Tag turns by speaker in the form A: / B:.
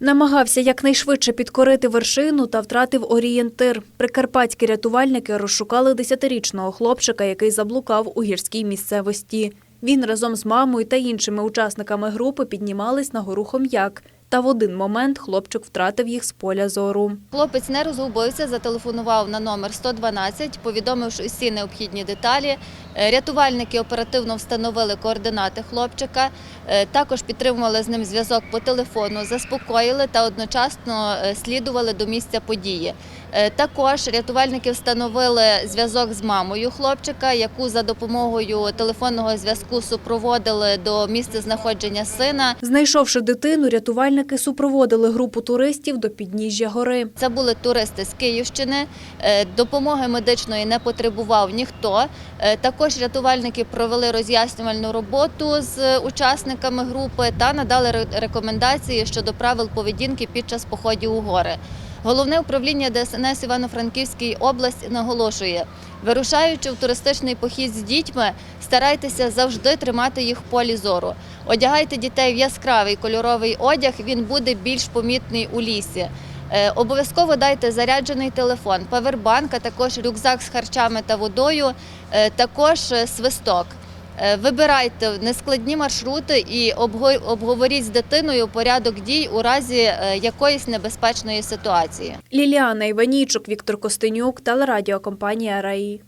A: Намагався якнайшвидше підкорити вершину та втратив орієнтир. Прикарпатські рятувальники розшукали десятирічного хлопчика, який заблукав у гірській місцевості. Він разом з мамою та іншими учасниками групи піднімались на гору Хом'як. Та в один момент хлопчик втратив їх з поля зору.
B: Хлопець не розгубився, зателефонував на номер 112, повідомивши усі необхідні деталі. Е, Рятувальники оперативно встановили координати хлопчика, е, також підтримували з ним зв'язок по телефону, заспокоїли та одночасно е, слідували до місця події. Е, Також рятувальники встановили зв'язок з мамою хлопчика, яку за допомогою телефонного зв'язку супроводили до місця знаходження сина.
A: Знайшовши дитину, рятувальники супроводили групу туристів до підніжжя гори.
B: Це були туристи з Київщини. Е, Допомоги медичної не потребував ніхто. Е, Також рятувальники провели роз'яснювальну роботу з учасниками групи та надали ре- рекомендації щодо правил поведінки під час походів у гори. Головне управління ДСНС Івано-Франківської області наголошує, вирушаючи в туристичний похід з дітьми, старайтеся завжди тримати їх в полі зору. Одягайте дітей в яскравий кольоровий одяг, він буде більш помітний у лісі. Е, Обов'язково дайте заряджений телефон, павербанк, а також рюкзак з харчами та водою, е, також е, свисток. Е, Вибирайте нескладні маршрути і обго- обговоріть з дитиною порядок дій у разі е, якоїсь небезпечної ситуації.
A: Ліліана Іванійчук, Віктор Костенюк, телерадіокомпанія «Раї».